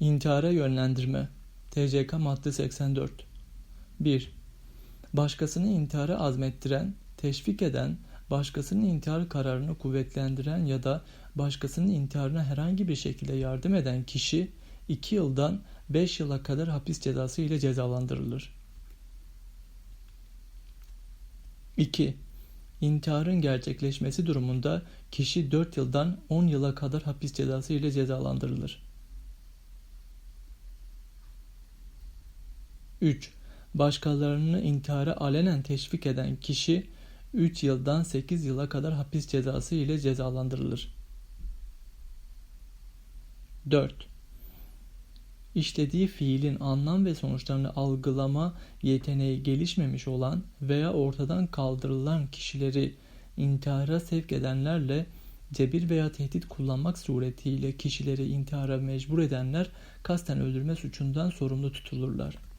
İntihara yönlendirme. TCK madde 84. 1. Başkasını intihara azmettiren, teşvik eden, başkasının intihar kararını kuvvetlendiren ya da başkasının intiharına herhangi bir şekilde yardım eden kişi 2 yıldan 5 yıla kadar hapis cezası ile cezalandırılır. 2. İntiharın gerçekleşmesi durumunda kişi 4 yıldan 10 yıla kadar hapis cezası ile cezalandırılır. 3. Başkalarını intihara alenen teşvik eden kişi 3 yıldan 8 yıla kadar hapis cezası ile cezalandırılır. 4. İşlediği fiilin anlam ve sonuçlarını algılama yeteneği gelişmemiş olan veya ortadan kaldırılan kişileri intihara sevk edenlerle cebir veya tehdit kullanmak suretiyle kişileri intihara mecbur edenler kasten öldürme suçundan sorumlu tutulurlar.